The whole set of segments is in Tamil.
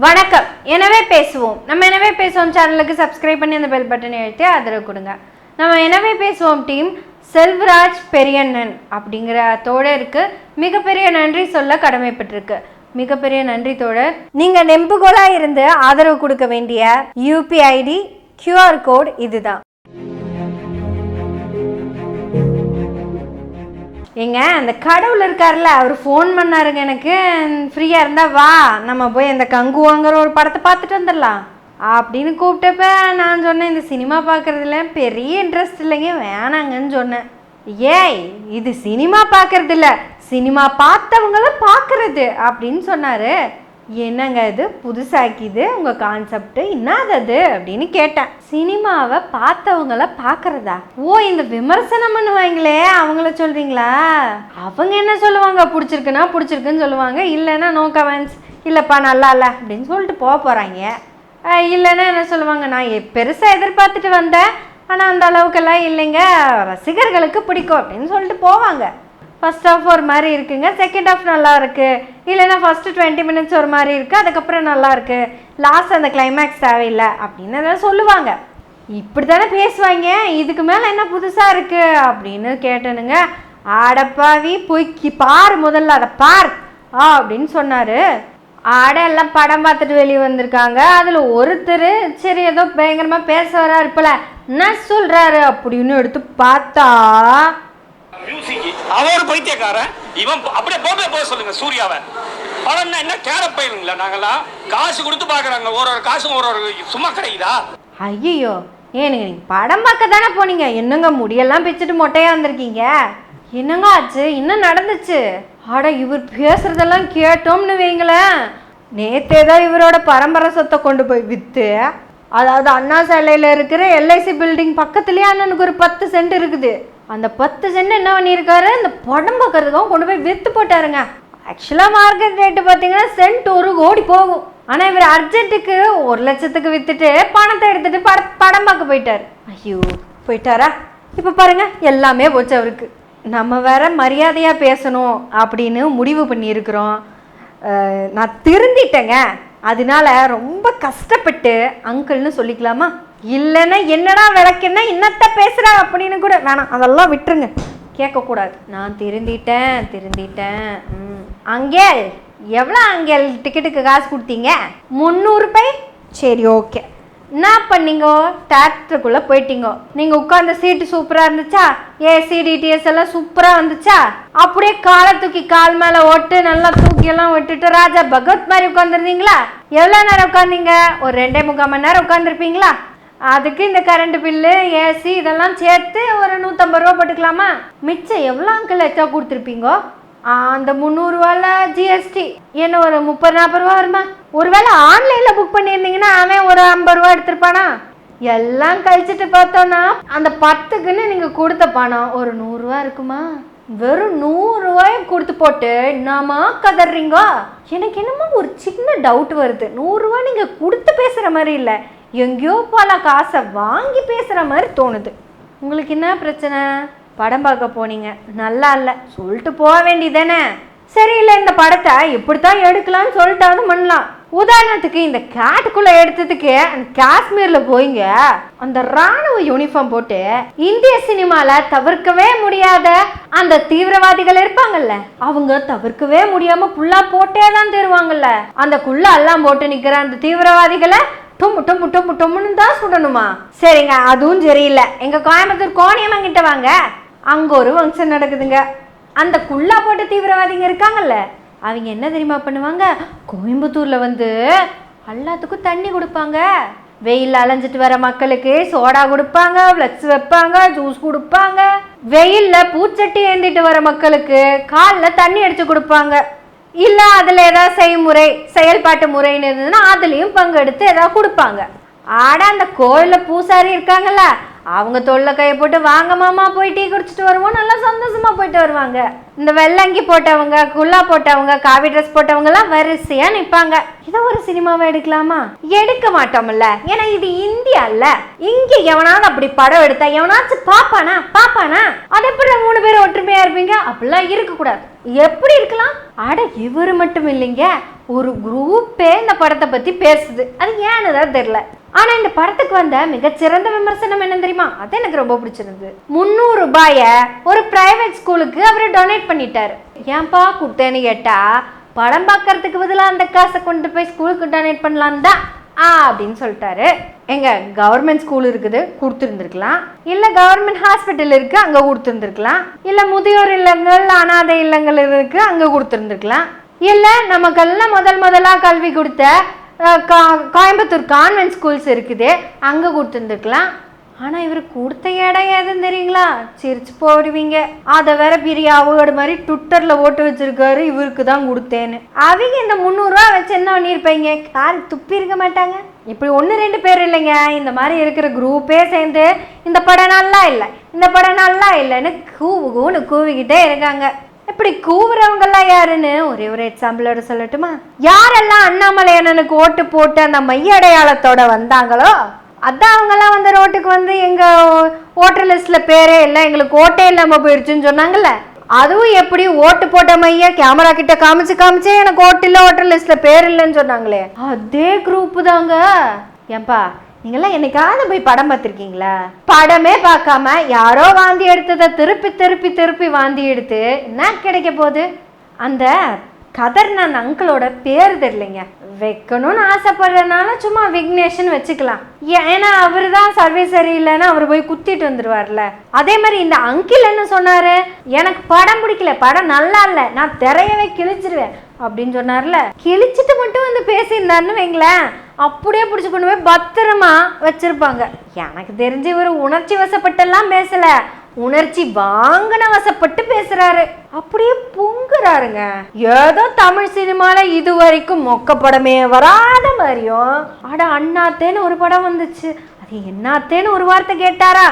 வணக்கம். எனவே பேசுவோம். நம்ம எனவே பேசுவோம். சேனலுக்கு சப்ஸ்கிரைப் பண்ணி அந்த பெல் பட்டனை அழுத்தி ஆதரவு கொடுங்க. நம்ம எனவே பேசுவோம் டீம் செல்வராஜ் பெரியண்ணன் அப்படிங்கிற தோழருக்கு மிகப்பெரிய நன்றி சொல்ல கடமைப்பட்டிருக்கு. மிகப்பெரிய நன்றி தோழர். நீங்க நெம்புகோலா இருந்து ஆதரவு கொடுக்க வேண்டிய யூபிஐடி கியூஆர் கோட் இதுதான். ஏங்க அந்த கடவுள் இருக்கார்ல அவர் ஃபோன் பண்ணாருங்க எனக்கு. ஃப்ரீயாக இருந்தா வா நம்ம போய் அந்த கங்குவாங்கிற ஒரு படத்தை பார்த்துட்டு வந்துடலாம். அப்படின்னு கூப்பிட்டப்ப நான் சொன்னேன் இந்த சினிமா பார்க்குறதுல பெரிய இன்ட்ரெஸ்ட் இல்லைங்க வேணாங்கன்னு சொன்னேன். ஏய் இது சினிமா பார்க்கறதில்ல சினிமா பார்த்தவங்கள பார்க்கறது அப்படின்னு சொன்னாரு. என்னங்க இது? புதுசாக்கிது. உங்கள் கான்செப்ட்டு என்னது அது அப்படின்னு கேட்டேன். சினிமாவை பார்த்தவங்கள பார்க்குறதா? ஓ இந்த விமர்சனம் பண்ணுவாங்களே அவங்கள சொல்கிறீங்களா அவங்க என்ன சொல்லுவாங்க? பிடிச்சிருக்குன்னா பிடிச்சிருக்குன்னு சொல்லுவாங்க. இல்லைன்னா நோ கமெண்ட்ஸ் இல்லைப்பா நல்லா இல்லை அப்படின்னு சொல்லிட்டு போக போகிறாங்க இல்லைன்னா என்ன சொல்லுவாங்க? நான் எ- எதிர்பார்த்துட்டு வந்தேன். ஆனால் அந்த அளவுக்கெல்லாம் இல்லைங்க. ரசிகர்களுக்கு பிடிக்கும் அப்படின்னு சொல்லிட்டு போவாங்க. ஃபர்ஸ்ட் ஆஃப் ஒரு மாதிரி இருக்குங்க. செகண்ட் ஆஃப் நல்லா இருக்கு. இல்லைன்னா ஃபர்ஸ்ட் டுவெண்ட்டி மினிட்ஸ் ஒரு மாதிரி இருக்கு. அதுக்கப்புறம் நல்லா இருக்கு. லாஸ்ட் அந்த கிளைமேக்ஸ் தேவையில்லை அப்படின்னு எல்லாம் சொல்லுவாங்க. இப்படி தானே பேசுவாங்க. இதுக்கு மேலே என்ன புதுசாக இருக்கு அப்படின்னு கேட்டனுங்க. ஆடப்பாவி பொய்க்கி பார் முதல்ல அதை பார் ஆ அப்படின்னு சொன்னார். ஆட எல்லாம் படம் பார்த்துட்டு வெளியே வந்திருக்காங்க. அதில் ஒருத்தர் சரி ஏதோ பயங்கரமாக பேச வராரு போல. என்ன சொல்கிறாரு அப்படின்னு எடுத்து பார்த்தா அவர் பைத்தியக்காரன். இவன் அப்படியே போபே போக சொல்லுங்க சூர்யாவை. படம்னா என்ன? கேர பயிலுங்களா நாங்கெல்லாம்? காசு கொடுத்து பாக்குறாங்க ஒரு ஒரு காசும் ஒரு ஒரு சும்மா கிடைக்குதா ஐயோ ஏனுங்க நீங்கள் படம் பார்க்க தானே போனீங்க? என்னங்க முடியெல்லாம் பிச்சுட்டு மொட்டையா வந்திருக்கீங்க? என்னங்க ஆச்சு? என்ன நடந்துச்சு? ஆட இவர் பேசுறதெல்லாம் கேட்டோம்னு வைங்களேன். நேத்தே தான் இவரோட பரம்பரை சொத்தை கொண்டு போய் விற்று அதாவது அண்ணா சாலையில் இருக்கிற எல்ஐசி பில்டிங் பக்கத்துலேயே அண்ணனுக்கு ஒரு பத்து சென்ட் இருக்குது. அந்த பத்து சென்ட் என்ன பண்ணியிருக்காரு? இந்த படம் பார்க்கறதுக்காக கொண்டு போய் விற்று போட்டாருங்க. ஆக்சுவலாக மார்க்கெட் ரேட்டு பார்த்தீங்கன்னா சென்ட் ஒரு கோடி போகும். ஆனால் இவர் அர்ஜென்ட்டுக்கு ஒரு லட்சத்துக்கு விற்றுட்டு பணத்தை எடுத்துட்டு பட படம் பார்க்க போயிட்டார். ஐயோ போயிட்டாரா? இப்போ பாருங்க எல்லாமே போச்சு அவருக்கு. நம்ம வேற மரியாதையாக பேசணும் அப்படின்னு முடிவு பண்ணியிருக்கிறோம். நான் திருந்திட்டேங்க. அதனால ரொம்ப கஷ்டப்பட்டு அங்கிள்னு சொல்லிக்கலாமா? இல்லைன்னா என்னடா விளக்குன்னா இன்னத்த பேசுகிற அப்படின்னு கூட வேணாம். அதெல்லாம் விட்டுருங்க. கேட்கக்கூடாது. நான் திருந்திட்டேன் திருந்திட்டேன். ம். அங்கேல் எவ்வளோ அங்கேல் டிக்கெட்டுக்கு காசு கொடுத்தீங்க? முந்நூறுபாய் சரி ஓகே. என்ன பண்ணீங்க? தேட்டருக்குள்ளே போயிட்டீங்க. நீங்கள் உட்காந்த சீட்டு சூப்பராக இருந்துச்சா? ஏசி டிடிஎஸ் எல்லாம் சூப்பராக வந்துச்சா? அப்படியே காலை தூக்கி கால் மேலே ஓட்டு நல்லா தூக்கி எல்லாம் விட்டுட்டு ராஜா பகவத் மாதிரி உட்காந்துருந்தீங்களா எவ்வளோ நேரம் உட்காந்தீங்க ஒரு ரெண்டே முக்கால் மணி நேரம் உட்காந்துருப்பீங்களா அதுக்கு இந்த கரண்ட் பில்லு ஏசி இதெல்லாம் சேர்த்து ஒரு நூற்றம்பது ரூபா போட்டுக்கலாமா? மிச்சம் எவ்வளோ அங்கிள் எச்சா கொடுத்துருப்பீங்கோ? அந்த முந்நூறுரூவால ஜிஎஸ்டி என்ன ஒரு முப்பது நாற்பது ரூபா வருமா? ஒருவேளை ஆன்லைனில் புக் பண்ணியிருந்தீங்கன்னா அவன் ஒரு ஐம்பது ரூபா எடுத்திருப்பானா? எல்லாம் கழிச்சிட்டு பார்த்தோன்னா அந்த பத்துக்குன்னு நீங்கள் கொடுத்த பணம் ஒரு நூறுரூவா இருக்குமா? வெறும் நூறுரூவாயை கொடுத்து போட்டு என்னம்மா கதறீங்க? எனக்கு என்னமோ ஒரு சின்ன டவுட் வருது. நூறுரூவா நீங்கள் கொடுத்து பேசுகிற மாதிரி இல்லை. எங்கேயோ பல காசை வாங்கி பேசுகிற மாதிரி தோணுது. உங்களுக்கு என்ன பிரச்சனை? படம் பார்க்க போனீங்க. நல்லா இல்லை. சொல்லிட்டு போக வேண்டியதானே சரியில்லை இந்த படத்தை இப்படித்தான் எடுக்கலாம்னு சொல்லிட்டாவது பண்ணலாம். உதாரணத்துக்கு இந்த கேட்டுக்குள்ளே எடுத்ததுக்கு அந்த காஷ்மீர்ல போயிங்க. அந்த ராணுவ யூனிஃபார்ம் போட்டு இந்திய சினிமாவில் தவிர்க்கவே முடியாத அந்த தீவிரவாதிகள் இருப்பாங்கல்ல அவங்க தவிர்க்கவே முடியாமல் ஃபுல்லாக போட்டே தான் தருவாங்கல்ல. அந்த குள்ள எல்லாம் போட்டு நிற்கிற அந்த தீவிரவாதிகளை டொம்மு டொம்மு டொம்மு டொம்முன்னு தான் சுடணுமா? சரிங்க அதுவும் சரியில்லை. எங்கள் கோயம்புத்தூர் கோணியம்மன் கிட்ட வாங்க. அங்கே ஒரு ஃபங்க்ஷன் நடக்குதுங்க. அந்த குள்ளா போட்ட தீவிரவாதிங்க இருக்காங்கல்ல அவங்க என்ன தெரியுமா பண்ணுவாங்க? கோயம்புத்தூரில் வந்து எல்லாத்துக்கும் தண்ணி கொடுப்பாங்க. வெயில் அலைஞ்சிட்டு வர மக்களுக்கு சோடா கொடுப்பாங்க ஃப்ளக்ஸ் வைப்பாங்க ஜூஸ் கொடுப்பாங்க. வெயிலில் பூச்சட்டி ஏந்திட்டு வர மக்களுக்கு காலில் தண்ணி அடித்து கொடுப்பாங்க. இல்லை அதில் ஏதாவது செய்முறை செயல்பாட்டு முறைன்னு இருந்ததுன்னா அதுலேயும் பங்கெடுத்து ஏதாவது கொடுப்பாங்க. ஆட அந்த கோயிலில் பூசாரி இருக்காங்கல்ல அவங்க தொல்லை கையை போட்டு வாங்க மாமா போய் டீ குடிச்சிட்டு வருவோம் நல்லா சந்தோஷமா போயிட்டு வருவாங்க. இந்த வெள்ளங்கி போட்டவங்க குல்லா போட்டவங்க காவி ட்ரெஸ் போட்டவங்க எல்லாம் வரிசையா நிப்பாங்க. இதை ஒரு சினிமாவை எடுக்கலாமா? எடுக்க மாட்டோம்ல. ஏன்னா இது இந்தியா இல்ல. இங்க எவனாவது அப்படி படம் எடுத்தா எவனாச்சும் பாப்பானா? பாப்பானா? அது எப்படி மூணு பேரும் ஒற்றுமையா இருப்பீங்க? அப்படிலாம் இருக்கக்கூடாது. எப்படி இருக்கலாம்? அட இவரு மட்டும் இல்லைங்க. ஒரு குரூப்பே இந்த படத்தை பத்தி பேசுது. அது ஏன்னு தான் தெரியல. ஆனா இந்த படத்துக்கு வந்த மிகச்சிறந்த விமர்சனம் என்ன தெரியுமா? அது எனக்கு ரொம்ப பிடிச்சிருந்தது. முந்நூறு ரூபாய ஒரு பிரைவேட் ஸ்கூலுக்கு அவர் டொனேட் பண்ணிட்டாரு. ஏன்பா கொடுத்தேன்னு கேட்டா படம் பார்க்கறதுக்கு பதிலாக அந்த காசை கொண்டு போய் ஸ்கூலுக்கு டொனேட் பண்ணலாம் தான் ஆ அப்படின்னு சொல்லிட்டாரு. எங்க கவர்மெண்ட் ஸ்கூல் இருக்குது கொடுத்துருந்துருக்கலாம். இல்ல கவர்மெண்ட் ஹாஸ்பிட்டல் இருக்கு அங்க கொடுத்துருந்துருக்கலாம். இல்ல முதியோர் இல்லங்கள் அனாதை இல்லங்கள் இருக்கு அங்க கொடுத்துருந்துருக்கலாம். இல்ல நமக்கெல்லாம் முதல் முதலா கல்வி கொடுத்த கா- கோயம்புத்தூர் கான்வென்ட் ஸ்கூல்ஸ் இருக்குது அங்க கொடுத்துருந்துருக்கலாம். ஆனால் இவர் கொடுத்த இடம் எதுன்னு தெரியுங்களா? சிரிச்சு போடுவீங்க. அதை வேற பெரிய அவோர்டு மாதிரி ட்விட்டரில் ஓட்டு வச்சிருக்காரு இவருக்கு தான் கொடுத்தேன்னு. அவங்க இந்த முந்நூறுரூவா வச்சு என்ன பண்ணியிருப்பீங்க? கார் துப்பி இருக்க மாட்டாங்க. இப்படி ஒன்று ரெண்டு பேர் இல்லைங்க. இந்த மாதிரி இருக்கிற குரூப்பே சேர்ந்து இந்த படம் நல்லா இல்லை இந்த படம் நல்லா இல்லைன்னு கூவு கூன்னு கூவிக்கிட்டே இருக்காங்க. இப்படி கூவுறவங்கெல்லாம் யாருன்னு ஒரே ஒரு எக்ஸாம்பிளோட சொல்லட்டுமா? யாரெல்லாம் அண்ணாமலை அண்ணனுக்கு ஓட்டு போட்டு அந்த மைய அடையாளத்தோட வந்தாங்களோ அதான் அவங்கெல்லாம் வந்து ரோட்டுக்கு வந்து எங்கள் ஓட்டர் லிஸ்ட்ல பேரே இல்லை. எங்களுக்கு ஓட்டே இல்லாமல் போயிடுச்சுன்னு சொன்னாங்கல்ல. அதுவும் எப்படி ஓட்டு போட்ட மைய கேமரா கிட்ட காமிச்சு காமிச்சே எனக்கு ஓட்டு இல்லை ஓட்டர் லிஸ்ட்ல பேர் இல்லைன்னு சொன்னாங்களே. அதே குரூப்பு தாங்க. ஏன்பா நீங்களாம் என்னைக்காவது போய் படம் பார்த்துருக்கீங்களா? படமே பார்க்காம யாரோ வாந்தி எடுத்ததை திருப்பி திருப்பி திருப்பி வாந்தி எடுத்து என்ன கிடைக்க போகுது? அந்த கதர்னான் அங்கிளோட பேர் தெரியலைங்க. வைக்கணும்னு ஆசைப்படுறதுனால சும்மா விக்னேஷ்னு வச்சுக்கலாம். ஏன்னா அவர் தான் சர்வீஸ் சரியில்லைன்னா அவர் போய் குத்திட்டு வந்துருவார்ல. அதே மாதிரி இந்த அங்கிள் என்ன சொன்னாரு? எனக்கு படம் பிடிக்கல படம் நல்லா இல்லை நான் திரையவே கிழிச்சிருவேன் அப்படின்னு சொன்னார்ல. கிழிச்சிட்டு மட்டும் வந்து பேசியிருந்தாருன்னு வைங்களேன். அப்படியே பிடிச்சி கொண்டு போய் பத்திரமா வச்சிருப்பாங்க. எனக்கு தெரிஞ்சு இவர் உணர்ச்சி வசப்பட்டெல்லாம் பேசலை. உணர்ச்சி வாங்கின வசப்பட்டு பேசுறாரு. அப்படியே பொங்குறாருங்க. ஏதோ தமிழ் சினிமால இது வரைக்கும் மொக்க படமே வராத மாதிரியும் அட அண்ணாத்தேன்னு ஒரு படம் வந்துச்சு. அது என்னாத்தேன்னு ஒரு வார்த்தை கேட்டாரா?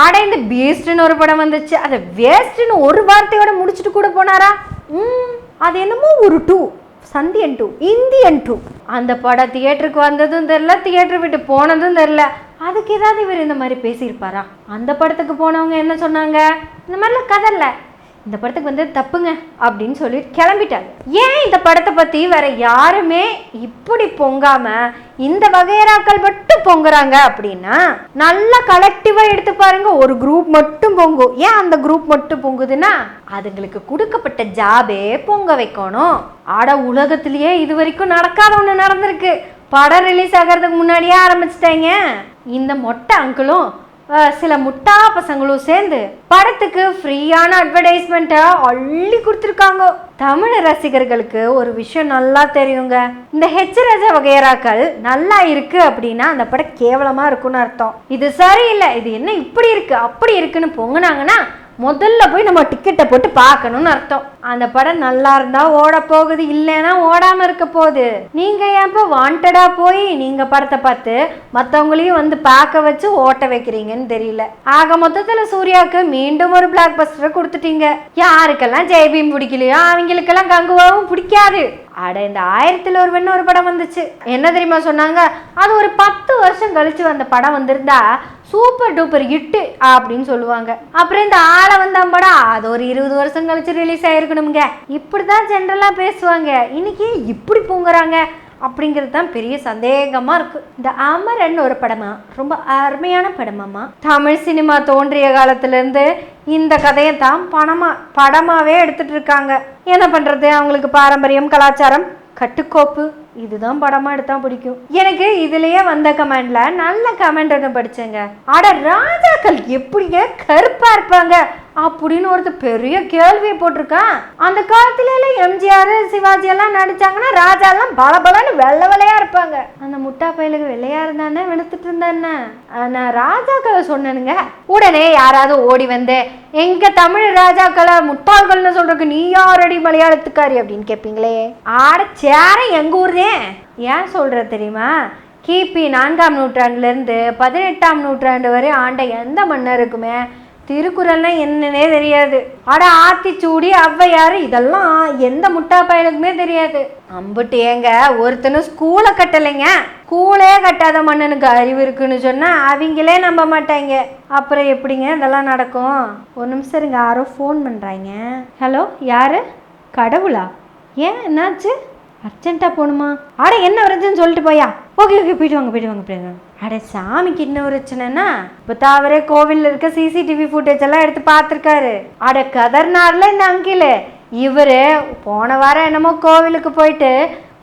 ஆட இந்த பீஸ்ட்னு ஒரு படம் வந்துச்சு. அதை வேஸ்ட்னு ஒரு வார்த்தையோட முடிச்சுட்டு கூட போனாரா? ம் அது என்னமோ ஒரு டூ சந்தியன் டூ இந்தியன் டூ அந்த படம் தியேட்டருக்கு வந்ததும் தெரில தியேட்டர் விட்டு போனதும் தெரில அதுக்கு ஏதாவது இவர் இந்த மாதிரி பேசியிருப்பாரா? அந்த படத்துக்கு போனவங்க என்ன சொன்னாங்க? இந்த மாதிரிலாம் கதை இல்லை இந்த படத்துக்கு வந்து தப்புங்க அப்படின்னு சொல்லி கிளம்பிட்டாங்க ஏன் இந்த படத்தை பற்றி வேற யாருமே இப்படி பொங்காம இந்த வகையராக்கள் மட்டும் பொங்குறாங்க அப்படின்னா நல்லா கலெக்டிவாக எடுத்து பாருங்க ஒரு குரூப் மட்டும் பொங்கும். ஏன் அந்த குரூப் மட்டும் பொங்குதுன்னா அதுங்களுக்கு கொடுக்கப்பட்ட ஜாபே பொங்க வைக்கணும். ஆட உலகத்திலேயே இது வரைக்கும் நடக்காத ஒன்று நடந்திருக்கு. படம் ரிலீஸ் ஆகிறதுக்கு முன்னாடியே ஆரம்பிச்சிட்டாங்க. இந்த மொட்டை அங்கிளும் சில முட்டா பசங்களும் சேர்ந்து படத்துக்கு ஃப்ரீயான அட்வர்டைஸ்மெண்ட்டை அள்ளி கொடுத்துருக்காங்க. தமிழ் ரசிகர்களுக்கு ஒரு விஷயம் நல்லா தெரியுங்க. இந்த ஹெச் ரஜ வகையராக்கள் நல்லா இருக்கு அப்படின்னா அந்த படம் கேவலமாக இருக்கும்னு அர்த்தம். இது சரியில்லை. இது என்ன இப்படி இருக்கு? அப்படி இருக்குன்னு பொங்குனாங்கன்னா முதல்ல போய் நம்ம டிக்கெட்டை போட்டு பார்க்கணும்னு அர்த்தம். அந்த படம் நல்லா இருந்தா ஓட போகுது இல்லைன்னா ஓடாம இருக்க போகுது. நீங்க ஏன்ப்ப வாண்டடா போய் நீங்க படத்தை பார்த்து மற்றவங்களையும் வந்து பார்க்க வச்சு ஓட்ட வைக்கிறீங்கன்னு தெரியல. ஆக மொத்தத்துல சூர்யாவுக்கு மீண்டும் ஒரு பிளாக் பஸ்டர் கொடுத்துட்டீங்க. யாருக்கெல்லாம் ஜெய்பீம் பிடிக்கலையோ அவங்களுக்கெல்லாம் கங்குவாவும் பிடிக்காது. அட இந்த ஆயிரத்தில் ஒரு வெண்ணு ஒரு படம் வந்துச்சு. என்ன தெரியுமா சொன்னாங்க? அது ஒரு பத்து வருஷம் கழிச்சு வந்த படம் வந்திருந்தா சூப்பர் டூப்பர் ஹிட்டு அப்படின்னு சொல்லுவாங்க. அப்புறம் இந்த ஆளை வந்தான் படம் அது ஒரு இருபது வருஷம் கழிச்சு ரிலீஸ் ஆயிருக்கணுங்க இப்படிதான் ஜென்ரலா பேசுவாங்க. இன்னைக்கு இப்படி பூங்குறாங்க? அப்படிங்கிறது தான் பெரிய சந்தேகமாக இருக்கு. இந்த அமரன் ஒரு படமா? ரொம்ப அருமையான படமாமா தமிழ் சினிமா தோன்றிய காலத்துலேருந்து இந்த கதையை தான் பணமாக படமாகவே எடுத்துகிட்டு இருக்காங்க. என்ன பண்ணுறது அவங்களுக்கு பாரம்பரியம் கலாச்சாரம் கட்டுக்கோப்பு இதுதான் படமா எடுத்தா பிடிக்கும். எனக்கு இதுலயே வந்த கமெண்ட்ல நல்ல கமெண்ட் ஒன்று படிச்சேங்க. ஆட ராஜாக்கள் எப்படிங்க கருப்பா இருப்பாங்க. அப்படின்னு ஒருத்தர் பெரிய கேள்வியை போட்டிருக்கான். அந்த காலத்துல எல்லாம் எம்ஜிஆர் சிவாஜி எல்லாம் நடிச்சாங்கன்னா ராஜா எல்லாம் பளபளன்னு வெள்ளை வெள்ளையா இருப்பாங்க. அந்த முட்டா பயலுக்கு வெள்ளையா இருந்தானே வெளுத்துட்டு இருந்தானே. நான் ராஜாக்களை சொன்னேனுங்க. உடனே யாராவது ஓடி வந்து எங்க தமிழ் ராஜாக்களை முட்டாள்கள்னு சொல்றதுக்கு நீ யாரடி மலையாளத்துக்காரி? அப்படின்னு கேட்பீங்களே ஆட சேர எங்க ஊர்தே. ஏன் சொல்ற தெரியுமா? கிபி நான்காம் நூற்றாண்டுலேருந்து பதினெட்டாம் நூற்றாண்டு வரை ஆண்ட எந்த மன்னருக்குமே திருக்குறள்னா என்னன்னே தெரியாது. அட ஆத்திச்சூடி ஔவையார் இதெல்லாம் எந்த முட்டா பயலுக்குமே தெரியாது. அம்புட்டு ஏங்க ஒருத்தனும் ஸ்கூலை கட்டலைங்க. ஸ்கூலே கட்டாத மன்னனுக்கு அறிவு இருக்குன்னு சொன்னால் அவங்களே நம்ப மாட்டாங்க. அப்புறம் எப்படிங்க இதெல்லாம் நடக்கும்? ஒரு நிமிஷம் இருங்க யாரோ ஃபோன் பண்ணுறாங்க ஹலோ யாரு? கடவுளா? ஏன் என்னாச்சு? அர்ஜென்ட்டாக போகணுமா அட என்ன வருதுன்னு சொல்லிட்டு போயா? ஓகே ஓகே போயிட்டு வாங்க போயிட்டு வாங்க போயிட்டு வாங்க. அட சாமிக்கு என்ன பிரச்சனைனா இப்போ தாவரே கோவிலில் இருக்க சிசிடிவி ஃபுட்டேஜ் எல்லாம் எடுத்து பார்த்துருக்காரு. அட கதர்னார்ல இந்த அங்கிள். இவர் போன வாரம் என்னமோ கோவிலுக்கு போயிட்டு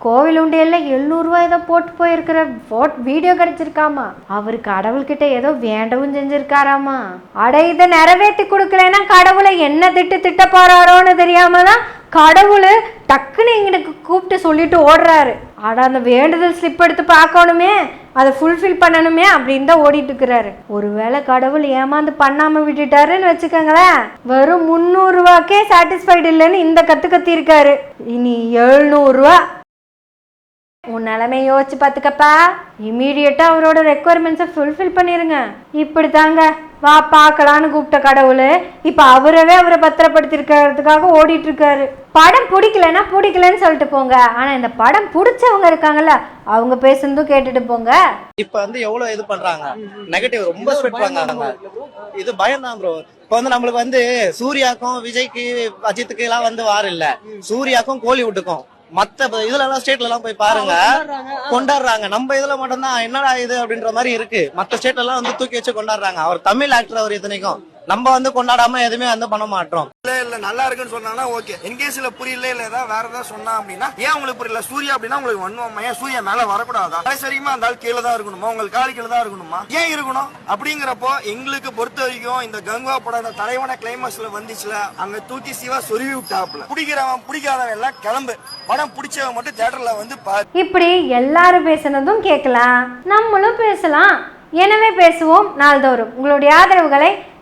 கோவில் உண்டையில் எழுநூறுவா ஏதோ போட்டு போயிருக்கிற போட் வீடியோ கிடைச்சிருக்காமா? அவர் கடவுள்கிட்ட ஏதோ வேண்டவும் செஞ்சிருக்காராமா? அட இதை நிறைவேற்றி கொடுக்கலன்னா கடவுளை என்ன திட்டு திட்ட போறாரோன்னு தெரியாம தான் கடவுள் டக்குன்னு எங்களுக்கு கூப்பிட்டு சொல்லிட்டு ஓடுறாரு. ஆனால் அந்த வேண்டுதல் ஸ்லிப் எடுத்து பார்க்கணுமே அதை ஃபுல்ஃபில் பண்ணணுமே அப்படின்னு தான் ஓடிட்டு இருக்கிறாரு. ஒருவேளை கடவுள் ஏமாந்து பண்ணாமல் விட்டுட்டாருன்னு வச்சுக்கோங்களேன். வெறும் முந்நூறுரூவாக்கே சாட்டிஸ்ஃபைடு இல்லைன்னு இந்த கற்று கத்திருக்காரு இனி எழுநூறுவா உன் நிலைமை யோசிச்சு பார்த்துக்கப்பா. இமீடியட்டாக அவரோட ரெக்குவயர்மெண்ட்ஸை ஃபுல்ஃபில் பண்ணிருங்க. இப்படி தாங்க வா பார்க்கலான்னு கூப்பிட்ட கடவுள் இப்போ அவரவே அவரை பத்திரப்படுத்திருக்கிறதுக்காக ஓடிட்டு இருக்காரு படம் பிடிக்கலன்னா பிடிக்கலன்னு சொல்லிட்டு போங்க. ஆனால் இந்த படம் பிடிச்சவங்க இருக்காங்கல்ல அவங்க பேசுனதும் கேட்டுட்டு போங்க. இப்ப வந்து எவ்வளவு இது பண்றாங்க? நெகட்டிவ் ரொம்ப ஸ்ப்ரெட் இது பயம் தான் ப்ரோ இப்போ வந்து நம்மளுக்கு வந்து சூர்யாக்கும் விஜய்க்கு அஜித்துக்கு எல்லாம் வந்து வார் இல்ல சூர்யாக்கும் கோலிவுட்டுக்கும். மத்த இதுல எல்லாம் ஸ்டேட்ல எல்லாம் போய் பாருங்க. கொண்டாடுறாங்க. நம்ம இதுல மட்டும் தான் என்னடா இது அப்படின்ற மாதிரி இருக்கு. மத்த ஸ்டேட்ல எல்லாம் வந்து தூக்கி வச்சு கொண்டாடுறாங்க. அவர் தமிழ் ஆக்டர் அவர் இத்தனைக்கும் நம்ம வந்து கொண்டாடாம எதுவுமே வந்து பண்ண மாட்டோம். இல்ல இல்ல நல்லா இருக்குன்னு சொன்னாங்கன்னா ஓகே. இன்கேஸ்ல புரியல இல்ல ஏதாவது வேற ஏதாவது சொன்னா அப்படின்னா ஏன் உங்களுக்கு புரியல? சூர்யா அப்படின்னா உங்களுக்கு வன்மமா. ஏன் சூர்யா மேல வரக்கூடாதா? சரிமா அந்த ஆள் கீழே தான் இருக்கணுமா? உங்களுக்கு காலு கீழே தான் இருக்கணுமா? ஏன் இருக்கணும்? அப்படிங்கிறப்போ எங்களுக்கு பொறுத்த வரைக்கும் இந்த கங்கா படம் இந்த தலைவன கிளைமாக்ஸ்ல வந்துச்சுல அங்க தூக்கி சிவா சொருவி விட்டாப்ல பிடிக்கிறவன் பிடிக்காதவன் எல்லாம் கிளம்பு. படம் பிடிச்சவன் மட்டும் தியேட்டர்ல வந்து பாரு இப்படி எல்லாரும் பேசுனதும் கேட்கலாம். நம்மளும் பேசலாம். எனவே பேசுவோம் நாள்தோறும். உங்களுடைய ஆதரவுகளை